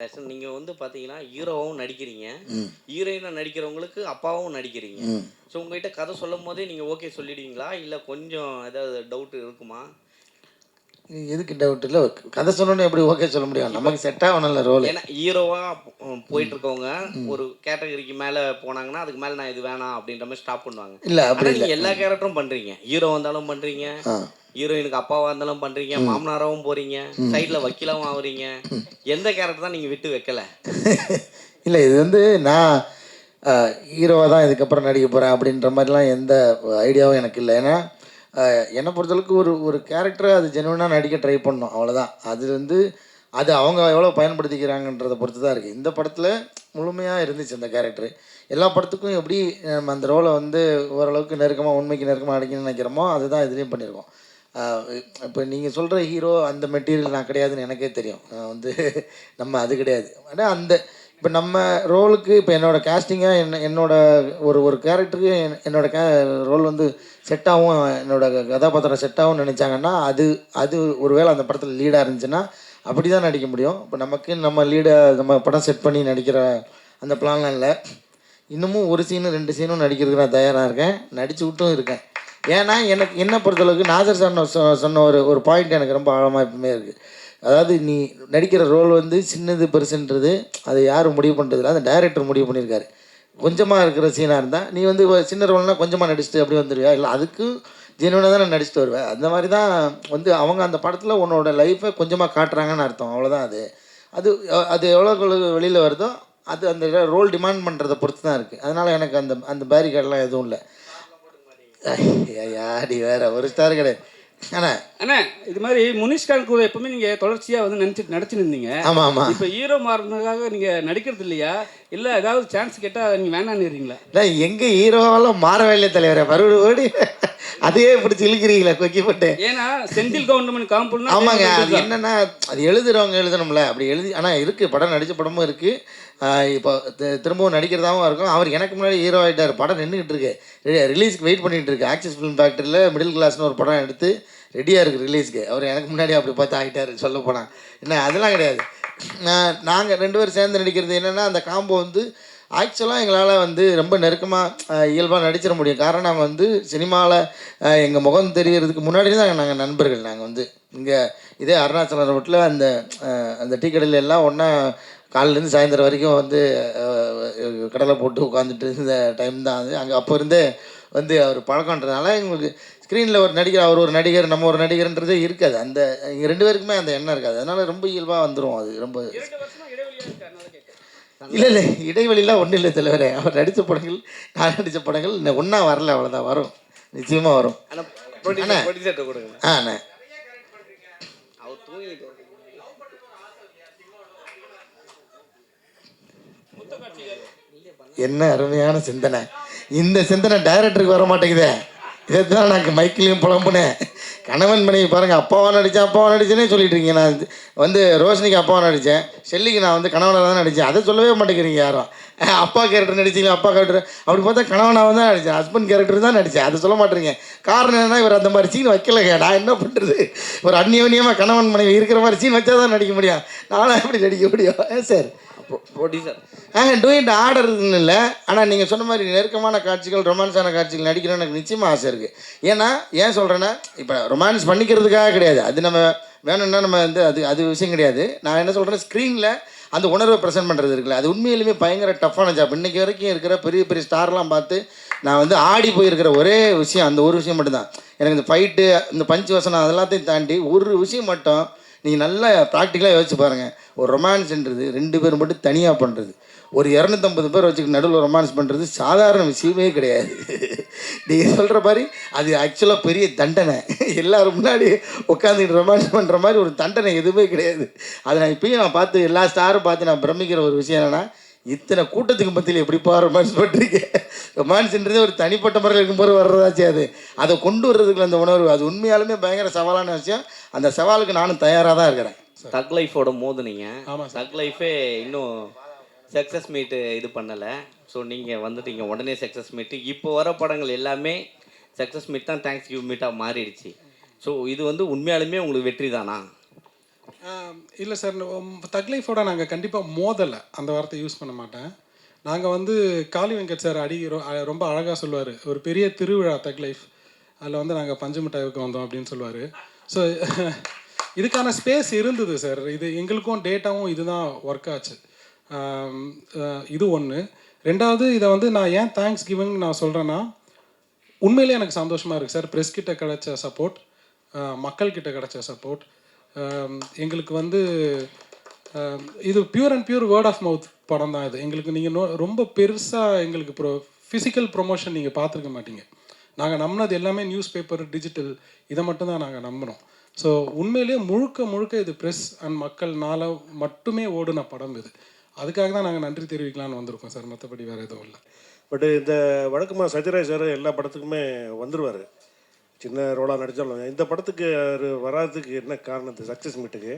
Actually நீங்கள் வந்து பார்த்தீங்கன்னா ஹீரோவும் நடிக்கிறீங்க. ஹீரோயினாக நடிக்கிறவங்களுக்கு அப்பாவும் நடிக்கிறீங்க. ஸோ உங்ககிட்ட கதை சொல்லும் போதே நீங்கள் ஓகே சொல்லிடுவீங்களா? இல்லை கொஞ்சம் ஏதாவது டவுட் இருக்குமா? எதுக்கு டவுட் இல்லை? கதை சொல்லணும்னு எப்படி ஓகே சொல்ல முடியும்? நமக்கு செட் ஆகணும்ல ரோல் ஏன்னா ஹீரோவாக போயிட்டு இருக்கவங்க ஒரு கேட்டகரிக்கு மேலே போனாங்கன்னா அதுக்கு மேலே நான் இது வேணாம் அப்படின்ற மாதிரி ஸ்டாப் பண்ணுவாங்க. இல்லை அப்படி நீங்கள் எல்லா கேரக்டரும் பண்ணுறீங்க ஹீரோ வந்தாலும் பண்ணுறீங்க ஹீரோயினுக்கு அப்பாவாக இருந்தாலும் பண்ணுறீங்க மாமனாராவும் போகிறீங்க சைடில் வக்கீலாவும் ஆகுறீங்க எந்த கேரக்டர் தான் நீங்கள் விட்டு வைக்கல? இல்லை இது வந்து நான் ஹீரோவாக தான் இதுக்கப்புறம் நடிக்க போகிறேன் அப்படின்ற மாதிரிலாம் எந்த ஐடியாவும் எனக்கு இல்லை. ஏன்னா என்னை பொறுத்தளவுக்கு ஒரு ஒரு கேரக்டரை அது ஜெனுவனாக நடிக்க ட்ரை பண்ணோம். அவ்வளோதான் அது வந்து அது அவங்க எவ்வளோ பயன்படுத்திக்கிறாங்கன்றதை பொறுத்து தான் இருக்குது இந்த படத்தில் முழுமையாக இருந்துச்சு அந்த கேரக்டர் எல்லா படத்துக்கும் எப்படி நம்ம அந்த ரோலை வந்து ஓரளவுக்கு நெருக்கமாக உண்மைக்கு நெருக்கமாக நடிக்கணும்னு நினைக்கிறோமோ அதுதான் இதுலேயும் பண்ணியிருக்கோம் இப்போ நீங்கள் சொல்கிற ஹீரோ அந்த மெட்டீரியல் நான் கிடையாதுன்னு எனக்கே தெரியும். நான் வந்து நம்ம அது கிடையாது. ஆனால் அந்த இப்போ நம்ம ரோலுக்கு இப்போ என்னோட கேஸ்டிங்காக என்ன என்னோட ஒரு ஒரு கேரக்டருக்கு என்னோட கே ரோல் வந்து செட் ஆகும் என்னோட கதாபாத்திரம் செட் ஆகும்னு நினச்சாங்கன்னா அது அது ஒருவேளை அந்த படத்தில் லீடாக இருந்துச்சுன்னா அப்படி தான் நடிக்க முடியும். இப்போ நமக்கு நம்ம லீடை நம்ம படம் செட் பண்ணி நடிக்கிற அந்த பிளான்லாம் இல்லை. இன்னமும் ஒரு சீனும் ரெண்டு சீனும் நடிக்கிறதுக்கு நான் தயாராக இருக்கேன். நடிச்சு விட்டும் இருக்கேன். ஏன்னா எனக்கு என்ன பொறுத்தளவுக்கு நாசர் சொன்ன சொ- சொன்ன ஒரு ஒரு பாயிண்ட் எனக்கு ரொம்ப ஆழமாக எப்பவுமே இருக்குது அதாவது நீ நடிக்கிற ரோல் வந்து சின்னது பெருசுன்றது அதை யாரும் முடிவு பண்ணுறதில்ல அந்த டைரக்டர் முடிவு பண்ணியிருக்காரு. கொஞ்சமாக இருக்கிற சீனாக இருந்தால் நீ வந்து சின்ன ரோல்னால் கொஞ்சமாக நடிச்சுட்டு அப்படி வந்துடுவியா இல்லை அதுக்கு ஜெனுவனாக தான் நான் நடிச்சுட்டு வருவேன் அந்த மாதிரி தான் வந்து அவங்க அந்த படத்தில் உன்னோட லைஃப்பை கொஞ்சமாக காட்டுறாங்கன்னு அர்த்தம். அவ்வளோதான் அது. அது அது எவ்வளோ வெளியில் வருதோ அது அந்த ரோல் டிமாண்ட் பண்ணுறதை பொறுத்து தான் இருக்குது அதனால் எனக்கு அந்த அந்த பேரிகேட்லாம் எதுவும் இல்லை. அடி வேற ஒரு ஸ்டார் கிடையாது. அண்ணா. அண்ணா இது மாதிரி முனிஷ்கான் கூட எப்பவுமே நீங்க தொடர்ச்சியா வந்து நினைச்சு நடிச்சு நின்றீங்க ஆமாம் ஆமாம் இப்ப ஹீரோ மாறினதுக்காக நீங்க நடிக்கிறது இல்லையா இல்ல ஏதாவது சான்ஸ் கேட்டா நீங்க வேணான்னு இல்லை எங்கள் ஹீரோவெல்லாம் மாறவே இல்லை தலைவரே. மறுபடியும் ஓடி அதையே பிடிச்சி இழுக்கிறீங்களா கொக்கி போட்டு. ஏன்னா செந்தில் கவுண்டமணி காம்பவுண்ட் ஆமாங்க அது என்னன்னா அது எழுதுறவங்க எழுதணும்ல. அப்படி எழுதி ஆனால் இருக்குது படம் நடித்த படமும் இருக்குது இப்போ திரும்பவும் நடிக்கிறதாவும் இருக்கும். அவர் எனக்கு முன்னாடி ஹீரோ ஆகிட்டார் படம் நின்றுக்கிட்டு இருக்கு. ரிலீஸ்க்கு வெயிட் பண்ணிட்டு இருக்கு. ஆக்சிஸ் ஃபிலிம் ஃபேக்டரியில் மிடில் கிளாஸ்னு ஒரு படம் எடுத்து ரெடியாக இருக்குது ரிலீஸ்க்கு அவர் எனக்கு முன்னாடி அப்படி பார்த்து ஆகிட்டார் சொல்ல போனால் என்ன அதெல்லாம் கிடையாது. நான் நாங்கள் ரெண்டு பேரும் சேர்ந்து நடிக்கிறது என்னென்னா அந்த காம்போ வந்து ஆக்சுவலாக எங்களால் வந்து ரொம்ப நெருக்கமாக இயல்பாக நடிச்சிட முடியும். காரணம் நாங்கள் வந்து சினிமாவில் எங்கள் முகம் தெரியறதுக்கு முன்னாடி தான் நாங்கள் நண்பர்கள். நாங்கள் வந்து இங்கே இதே அருணாச்சலம் ரோட்டில் அந்த அந்த டீ கடையில் எல்லாம் ஒன்றா காலையிலேருந்து சாயந்தரம் வரைக்கும் வந்து கடலை போட்டு உட்காந்துட்டு இருந்த டைம் தான் அது. அங்கே அப்போ இருந்தே வந்து அவர் பழக்கன்றதுனால எங்களுக்கு ஸ்க்ரீனில் ஒரு நடிகர் அவர் ஒரு நடிகர் நம்ம ஒரு நடிகர்ன்றதே இருக்காது. அந்த எங்கள் ரெண்டு பேருக்குமே அந்த எண்ணம் இருக்காது. அதனால ரொம்ப இயல்பாக வந்துடும் அது. ரொம்ப இல்லை இல்லை இடைவெளிலாம் ஒன்றும் இல்லை தலைவரே. அவர் நடித்த படங்கள் நான் நடித்த படங்கள் இன்னும் ஒன்றா வரல அவ்வளோதான் வரும். நிச்சயமாக வரும். ஆனால் ஆ அண்ணே. அவர் தூங்கிட்டு என்ன அருமையான சிந்தனை. இந்த சிந்தனை டைரக்டருக்கு வர மாட்டேங்குதே. இதைத்தான் நான் மைக்கிலையும் புலம்புனேன். கணவன் மனைவி பாருங்கள் அப்பாவை நடித்தேன் அப்பாவை நடிச்சேனே சொல்லிட்டு இருக்கீங்க. நான் வந்து ரோஷினிக்கு அப்பாவை நடித்தேன் ஷெல்லிக்கு நான் வந்து கணவனாக தான் நடித்தேன் அதை சொல்லவே மாட்டேங்கிறீங்க யாரும். அப்பா கேரக்டர் நடிச்சீங்க அப்பா கேரக்டர் அப்படி பார்த்தா கணவனாக தான் நடித்தேன் ஹஸ்பண்ட் கேரக்டர் தான் நடித்தேன் அதை சொல்ல மாட்டேறீங்க. காரணம் என்னன்னா இவர் அந்த மாதிரி சீன் வைக்கலங்க. நான் என்ன பண்ணுறது ஒரு அந்நியோன்யமாக கணவன் மனைவி இருக்கிற மாதிரி சீன் வச்சா தான் நடிக்க முடியும். நானும் எப்படி நடிக்க முடியும்? சார். ப்ரொடியூசர் ஆ டூயிண்ட் ஆர்டர் இல்லை. ஆனால் நீங்கள் சொன்ன மாதிரி நெருக்கமான காட்சிகள் ரொமான்ஸான காட்சிகள் நடிக்கணும்னு எனக்கு நிச்சயமாக ஆசை இருக்குது ஏன்னா ஏன் சொல்கிறேன்னா இப்போ ரொமான்ஸ் பண்ணிக்கிறதுக்காக கிடையாது. அது நம்ம வேணும்னா நம்ம வந்து அது அது விஷயம் கிடையாது. நான் என்ன சொல்கிறேன் ஸ்க்ரீனில் அந்த உணர்வை ப்ரெசென்ட் பண்ணுறது இருக்குல்ல. அது உண்மையிலுமே பயங்கர டஃப்பான ஜாப் இன்றைக்கி வரைக்கும் இருக்கிற பெரிய பெரிய ஸ்டார்லாம் பார்த்து நான் வந்து ஆடி போயிருக்கிற ஒரே விஷயம் அந்த ஒரு விஷயம் மட்டும்தான். எனக்கு இந்த ஃபைட்டு இந்த பஞ்சு வசனம் அதெல்லாத்தையும் தாண்டி ஒரு விஷயம் மட்டும் நீங்கள் நல்லா ப்ராக்டிக்கலாக யோசிச்சு பாருங்கள் ஒரு ரொமான்ஸ்ன்றது ரெண்டு பேர் மட்டும் தனியாக பண்ணுறது ஒரு இரநூத்தம்பது பேர் வச்சுக்க நடுவில் ரொமான்ஸ் பண்ணுறது சாதாரண விஷயமே கிடையாது. நீங்கள் சொல்கிற மாதிரி அது ஆக்சுவலாக பெரிய தண்டனை. எல்லாரும் முன்னாடி உட்காந்துட்டு ரொமான்ஸ் பண்ணுற மாதிரி ஒரு தண்டனை எதுவுமே கிடையாது. அதை நான் இப்பயும் நான் பார்த்து எல்லா ஸ்டாரும் பார்த்து நான் பிரமிக்கிற ஒரு விஷயம் என்னென்னா இத்தனை கூட்டத்துக்கு மத்தியில் எப்படிப்பா ரொமான்ஸ் பண்ணுறீங்க ரொமான்ஸ்ன்றதே ஒரு தனிப்பட்ட முறையில் இருக்கும்போது வர்றதாச்சு அது அதை கொண்டு வர்றதுக்குள்ள அந்த உணர்வு அது உண்மையாலுமே பயங்கர சவாலான விஷயம். அந்த சவாலுக்கு நானும் தயாராக தான் இருக்கிறேன். தக் லைஃபோட மோதுனீங்க. தக் லைஃபே இன்னும் சக்ஸஸ் மீட்டு இது பண்ணலை. ஸோ நீங்கள் வந்துட்டீங்க. உடனே சக்ஸஸ் மீட்டு இப்போ வர படங்கள் எல்லாமே சக்ஸஸ் மீட் தான் தேங்க்ஸ் கியூ மீட்டாக மாறிடுச்சு. ஸோ இது வந்து உண்மையாலுமே உங்களுக்கு வெற்றி தானா? இல்லை சார். தக் லைஃபோட நாங்கள் கண்டிப்பாக மோதலை. அந்த வார்த்தை யூஸ் பண்ண மாட்டேன். நாங்கள் வந்து காளி வெங்கட் சார் அடி ரொம்ப அழகாக சொல்லுவார். ஒரு பெரிய திருவிழா தக் லைஃப். அதில் வந்து நாங்கள் பஞ்சமிட்டாய்க்கு வந்தோம் அப்படின்னு சொல்லுவார். ஸோ இதுக்கான ஸ்பேஸ் இருந்தது சார் இது எங்களுக்கும் டேட்டாவும் இதுதான் ஒர்க் ஆச்சு. இது ஒன்று ரெண்டாவது இதை வந்து நான் ஏன் தேங்க்ஸ் கிவிங் நான் சொல்கிறேன்னா உண்மையிலே எனக்கு சந்தோஷமாக இருக்குது சார் ப்ரெஸ் கிட்ட கிடைச்ச சப்போர்ட் மக்கள்கிட்ட கிடைச்ச சப்போர்ட் எங்களுக்கு வந்து இது pure and pure word of mouth படம் தான் இது. எங்களுக்கு நீங்கள் ரொம்ப பெருசாக எங்களுக்கு ப்ரோ ஃபிசிக்கல் ப்ரொமோஷன் நீங்கள் பார்த்துருக்க மாட்டீங்க. நாங்கள் நம்பினது எல்லாமே நியூஸ் பேப்பர் டிஜிட்டல் இதை மட்டும்தான் நாங்கள் நம்புகிறோம் ஸோ உண்மையிலேயே முழுக்க முழுக்க இது ப்ரெஸ் அண்ட் மக்கள்னால மட்டுமே ஓடின படம் இது. அதுக்காக தான் நாங்கள் நன்றி தெரிவிக்கலாம்னு வந்திருக்கோம் சார். மற்றபடி வேறு எதுவும் இல்லை. பட் இந்த வழக்கமாக சத்யராஜ் சார் எல்லா படத்துக்குமே வந்துடுவார் சின்ன ரோலாக நடித்தாலும் இந்த படத்துக்கு அவர் வராததுக்கு என்ன காரணம்? சக்ஸஸ் மீட்டுக்கு.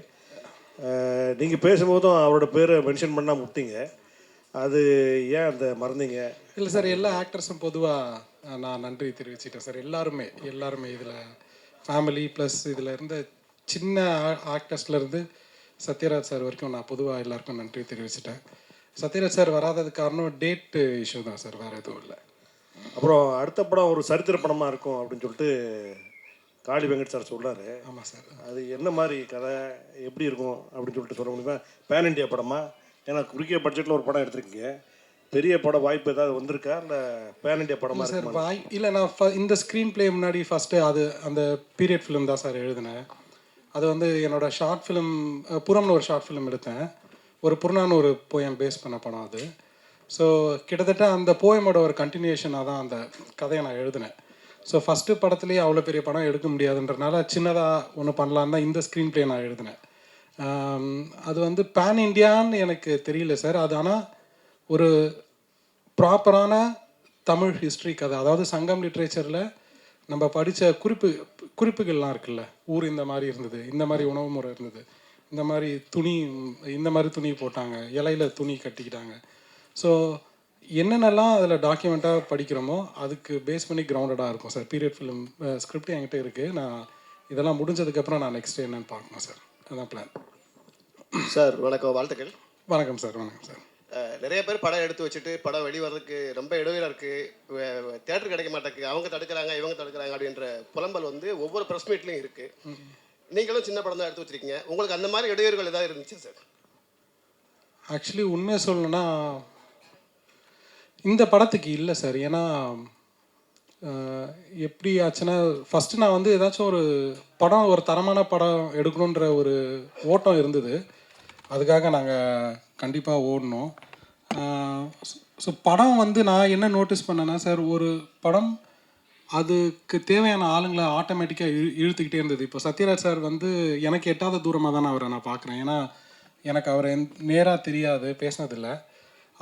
நீங்கள் பேசும்போதும் அவரோட பேரை மென்ஷன் பண்ணால் விட்டீங்க அது ஏன் அந்த மறந்தீங்க? இல்லை சார் எல்லா ஆக்டர்ஸும் பொதுவாக நான் நன்றி தெரிவிச்சிட்டேன் சார். எல்லாருமே எல்லாருமே இதில் ஃபேமிலி ப்ளஸ் இதில் இருந்த சின்ன ஆக்டர்ஸ்லேருந்து சத்யராஜ் சார் வரைக்கும் நான் பொதுவாக எல்லாருக்கும் நன்றி தெரிவிச்சிட்டேன். சத்யராஜ் சார் வராததுக்கு காரணம் டேட் இஷ்யூ தான் சார் வேறு எதுவும் இல்லை. அப்புறம் அடுத்த படம் ஒரு சரித்திர படமாக இருக்கும் அப்படின்னு சொல்லிட்டு காளி வெங்கட் சார் சொல்றாரு. ஆமாம் சார். அது என்ன மாதிரி கதை எப்படி இருக்கும் அப்படின்னு சொல்லிட்டு சொல்ல முடியுமா? பேன் இண்டியா படமா? ஏன்னா குறுகிய பட்ஜெட்டில் ஒரு படம் எடுத்திருக்கீங்க. பெரிய பட வாய்ப்பு ஏதாவது வந்திருக்கா? இல்லை பேன் இண்டியா படமா சார் வாய் இல்லை நான் இந்த ஸ்க்ரீன் ப்ளே முன்னாடி ஃபஸ்ட்டு அது அந்த பீரியட் ஃபிலிம் தான் சார் எழுதினேன். அது வந்து என்னோட ஷார்ட் ஃபிலிம் புறம்னு ஒரு ஷார்ட் ஃபிலிம் எடுத்தேன். ஒரு புறநான்னு ஒரு போயம் பேஸ் பண்ண படம் அது. ஸோ கிட்டத்தட்ட அந்த போயமோட ஒரு கண்டினியூஷனாக தான் அந்த கதையை நான் எழுதினேன். ஸோ ஃபஸ்ட்டு படத்துலேயே அவ்வளோ பெரிய படம் எடுக்க முடியாதுன்றனால சின்னதாக ஒன்று பண்ணலான் தான் இந்த ஸ்க்ரீன் ப்ளே நான் எழுதினேன். அது வந்து பேன் இண்டியான்னு எனக்கு தெரியல சார் அது ஆனால் ஒரு ப்ராப்பரான தமிழ் ஹிஸ்ட்ரி கதை. அதாவது சங்கம் லிட்ரேச்சரில் நம்ம படித்த குறிப்பு குறிப்புகள்லாம் இருக்குல்ல. ஊர் இந்த மாதிரி இருந்தது இந்த மாதிரி உணவு முறை இருந்தது இந்த மாதிரி துணி இந்த மாதிரி துணி போட்டாங்க இலையில துணி கட்டிக்கிட்டாங்க. ஸோ என்னென்னலாம் அதில் டாக்குமெண்ட்டாக படிக்கிறோமோ அதுக்கு பேஸ் பண்ணி கிரவுண்டடாக இருக்கும் சார் பீரியட் ஃபிலிம் ஸ்கிரிப்ட் என்கிட்ட இருக்குது நான் இதெல்லாம் முடிஞ்சதுக்கப்புறம் நான் நெக்ஸ்ட் என்னன்னு பார்க்கணும் சார் அதான் பிளான் சார் வணக்கம். வாழ்த்துக்கள். வணக்கம் சார் வணக்கம் சார் நிறைய பேர் படம் எடுத்து வச்சுட்டு படம் வெளிவரதுக்கு ரொம்ப இடையூறாக இருக்குது தேட்டர் கிடைக்க மாட்டேங்குது. அவங்க தடுக்கிறாங்க இவங்க தடுக்கிறாங்க அப்படின்ற புலம்பல் வந்து ஒவ்வொரு ப்ரெஸ் மீட்லையும் இருக்குது நீங்களும் சின்ன படம் தான் எடுத்து வச்சிருக்கீங்க. உங்களுக்கு அந்த மாதிரி இடையூறுகள் ஏதாவது இருந்துச்சு சார் ஆக்சுவலி உண்மையை சொல்லணும்னா இந்த படத்துக்கு இல்லை சார். ஏன்னா எப்படி ஆச்சுன்னா ஃபஸ்ட்டு நான் வந்து ஏதாச்சும் ஒரு படம் ஒரு தரமான படம் எடுக்கணுன்ற ஒரு ஓட்டம் இருந்தது. அதுக்காக நாங்கள் கண்டிப்பாக ஓடணும். ஸோ படம் வந்து நான் என்ன நோட்டீஸ் பண்ணேன்னா சார் ஒரு படம் அதுக்கு தேவையான ஆளுங்களை ஆட்டோமேட்டிக்காக இழு இழுத்துக்கிட்டே இருந்தது. இப்போ சத்யராஜ் சார் வந்து எனக்கு எட்டாத தூரமாக தான் அவரை நான் பார்க்குறேன் ஏன்னா எனக்கு அவரை நேராக தெரியாது பேசினதில்லை.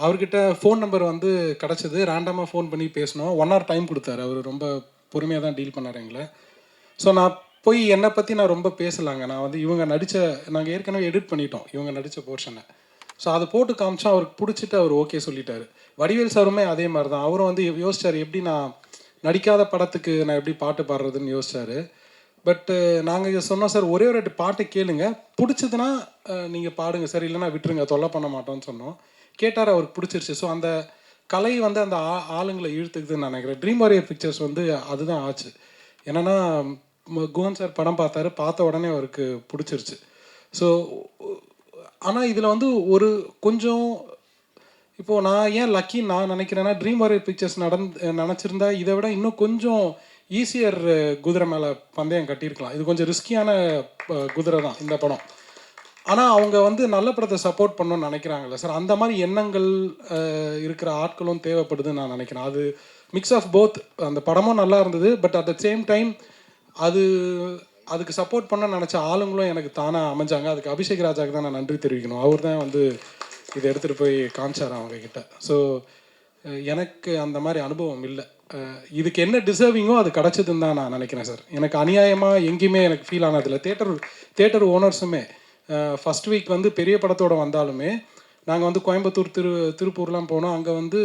அவர்கிட்ட ஃபோன் நம்பர் வந்து கிடச்சிது. ரேண்டமாக ஃபோன் பண்ணி பேசினோம். ஒன் ஹவர் டைம் கொடுத்தாரு. அவர் ரொம்ப பொறுமையாக தான் டீல் பண்ணார் எங்களை. ஸோ நான் போய் என்னை பற்றி நான் ரொம்ப பேசலாங்க. நான் வந்து இவங்க நடித்த நாங்கள் ஏற்கனவே எடிட் பண்ணிட்டோம். இவங்க நடித்த போர்ஷனை ஸோ அதை போட்டு காமிச்சா அவருக்கு பிடிச்சிட்டு அவர் ஓகே சொல்லிட்டாரு. வடிவேல் சாருமே அதே மாதிரி தான். அவரும் வந்து யோசிச்சார் எப்படி நான் நடிக்காத படத்துக்கு நான் எப்படி பாட்டு பாடுறதுன்னு யோசிச்சாரு. பட்டு நாங்கள் சொன்னோம் சார் ஒரே ஒரு பாட்டை பாட்டு கேளுங்க. பிடிச்சதுன்னா நீங்கள் பாடுங்க சார். இல்லைன்னா விட்டுருங்க. தொல்லை பண்ண மாட்டோம்னு சொன்னோம். கேட்டார் அவருக்கு பிடிச்சிருச்சு. ஸோ அந்த கலை வந்து அந்த ஆ ஆளுங்களை இழுத்துக்குதுன்னு நான் நினைக்கிறேன். ட்ரீம் வாரியர் பிக்சர்ஸ் வந்து அதுதான் ஆச்சு. என்னென்னா குஹன் சார் படம் பார்த்தாரு பார்த்த உடனே அவருக்கு பிடிச்சிருச்சு. ஸோ ஆனால் இதில் வந்து ஒரு கொஞ்சம் இப்போது நான் ஏன் லக்கி நான் நினைக்கிறேன்னா ட்ரீம் வாரியர் பிக்சர்ஸ் நடந்து நினச்சிருந்தா இதை விட இன்னும் கொஞ்சம் ஈஸியர் குதிரை மேலே பந்தயம் கட்டியிருக்கலாம். இது கொஞ்சம் ரிஸ்கியான குதிரை தான் இந்த படம். ஆனால் அவங்க வந்து நல்ல படத்தை சப்போர்ட் பண்ணணும்னு நினைக்கிறாங்கல்ல. சார் அந்த மாதிரி எண்ணங்கள் இருக்கிற ஆட்களும் தேவைப்படுதுன்னு நான் நினைக்கிறேன். அது மிக்ஸ் ஆஃப் போத் அந்த படமும் நல்லா இருந்தது but at the same time அது அதுக்கு சப்போர்ட் பண்ண நினச்ச ஆளுங்களும் எனக்கு தானாக அமைஞ்சாங்க. அதுக்கு அபிஷேக் ராஜாக்கு தான் நான் நன்றி தெரிவிக்கணும். அவர் தான் வந்து இதை எடுத்துகிட்டு போய் காமிச்சார் அவங்கக்கிட்ட ஸோ எனக்கு அந்த மாதிரி அனுபவம் இல்லை. இதுக்கு என்ன டிசர்விங்கோ அது கிடச்சதுன்னு தான் நான் நினைக்கிறேன் சார் எனக்கு அநியாயமாக எங்கேயுமே எனக்கு ஃபீல் ஆனதில்லை. தேட்டர் தேட்டர் ஓனர்ஸுமே ஃபஸ்ட் வீக் வந்து பெரிய படத்தோட வந்தாலுமே நாங்கள் வந்து கோயம்புத்தூர் திரு திருப்பூர்லாம் போனோம். அங்கே வந்து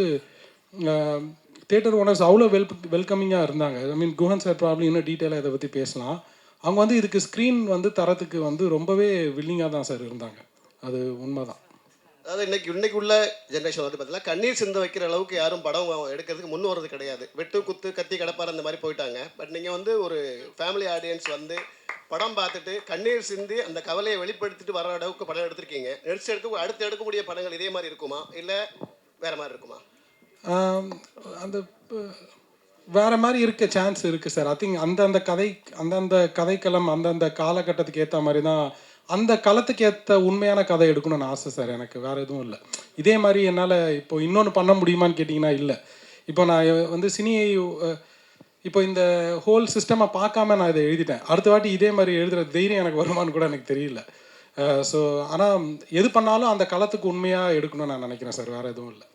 தேட்டர் ஓனர்ஸ் அவ்வளோ வெல் வெல்கமிங்காக இருந்தாங்க. I mean Guhan sir problem இன்னும் டீட்டெயிலாக இதை பற்றி பேசலாம். அவங்க வந்து இதுக்கு ஸ்க்ரீன் வந்து தரத்துக்கு வந்து ரொம்பவே வில்லிங்காக தான் சார் இருந்தாங்க. அது உண்மைதான். அதாவது இன்னைக்கு இன்னைக்கு உள்ள ஜென்ரேஷன் வந்து பார்த்தீங்கன்னா கண்ணீர் சிந்த வைக்கிற அளவுக்கு யாரும் படம் எடுக்கிறதுக்கு முன் வர்றது கிடையாது. வெட்டு குத்து கத்தி கடப்பார் அந்த மாதிரி போயிட்டாங்க. பட் நீங்கள் வந்து ஒரு ஃபேமிலி ஆடியன்ஸ் வந்து படம் பார்த்துட்டு கண்ணீர் சிந்தி அந்த கவலையை வெளிப்படுத்திட்டு வர அளவுக்கு படம் எடுத்திருக்கீங்க. நெக்ஸ்ட் எடுக்க அடுத்து எடுக்கக்கூடிய படங்கள் இதே மாதிரி இருக்குமா? இல்லை வேற மாதிரி இருக்குமா? அந்த வேற மாதிரி இருக்க சான்ஸ் இருக்கு சார் ஐ திங்க் அந்தந்த கதை அந்தந்த கதைக்களம் அந்தந்த காலகட்டத்துக்கு ஏற்ற மாதிரி தான் அந்த களத்துக்கு ஏற்ற உண்மையான கதை எடுக்கணும்னு ஆசை சார் எனக்கு வேற எதுவும் இல்லை. இதே மாதிரி என்னால் இப்போ இன்னொன்று பண்ண முடியுமான்னு கேட்டிங்கன்னா இல்லை. இப்போ நான் வந்து சினி இப்போ இந்த ஹோல் சிஸ்டமை பார்க்காம நான் இதை எழுதிட்டேன். அடுத்த வாட்டி இதே மாதிரி எழுதுகிற தைரியம் எனக்கு வருமான்னு கூட எனக்கு தெரியல. ஸோ ஆனால் எது பண்ணாலும் அந்த களத்துக்கு உண்மையாக எடுக்கணும்னு நான் நினைக்கிறேன் சார் வேறு எதுவும் இல்லை.